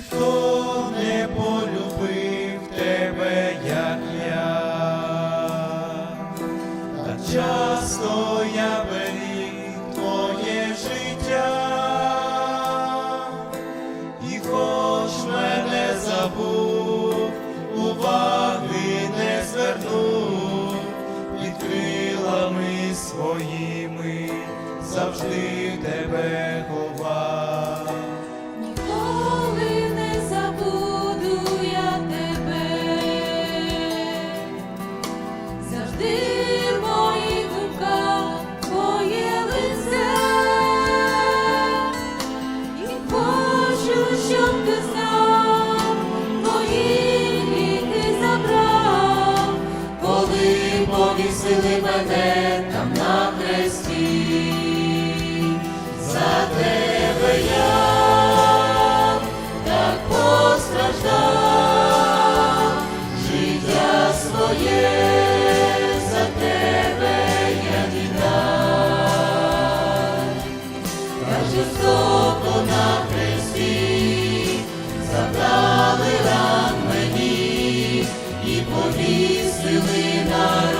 ніхто не полюбив тебе, як я, так часто я беріг твоє життя, і хоч мене забув, уваги не звернув, під крилами своїми завжди. повісили мене там на хресті, за тебе я так постраждав, життя своє за тебе я віддав. Та жорстоко на хресті забрали ран мені і повісили народ.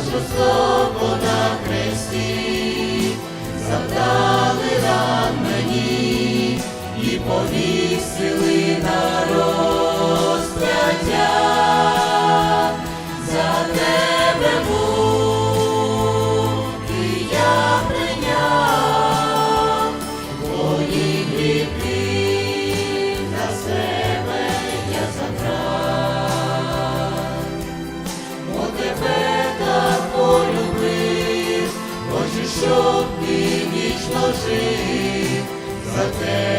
нашу славу. наших за те.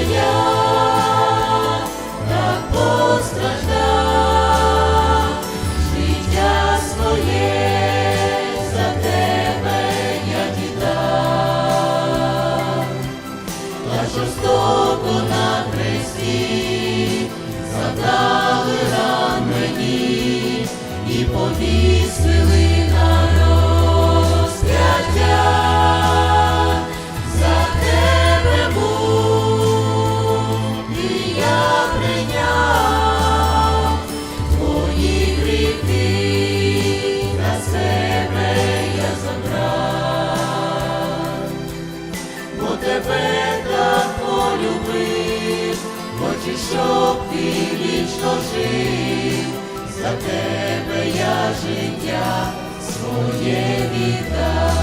Señor. за тебе я життя своє віддав.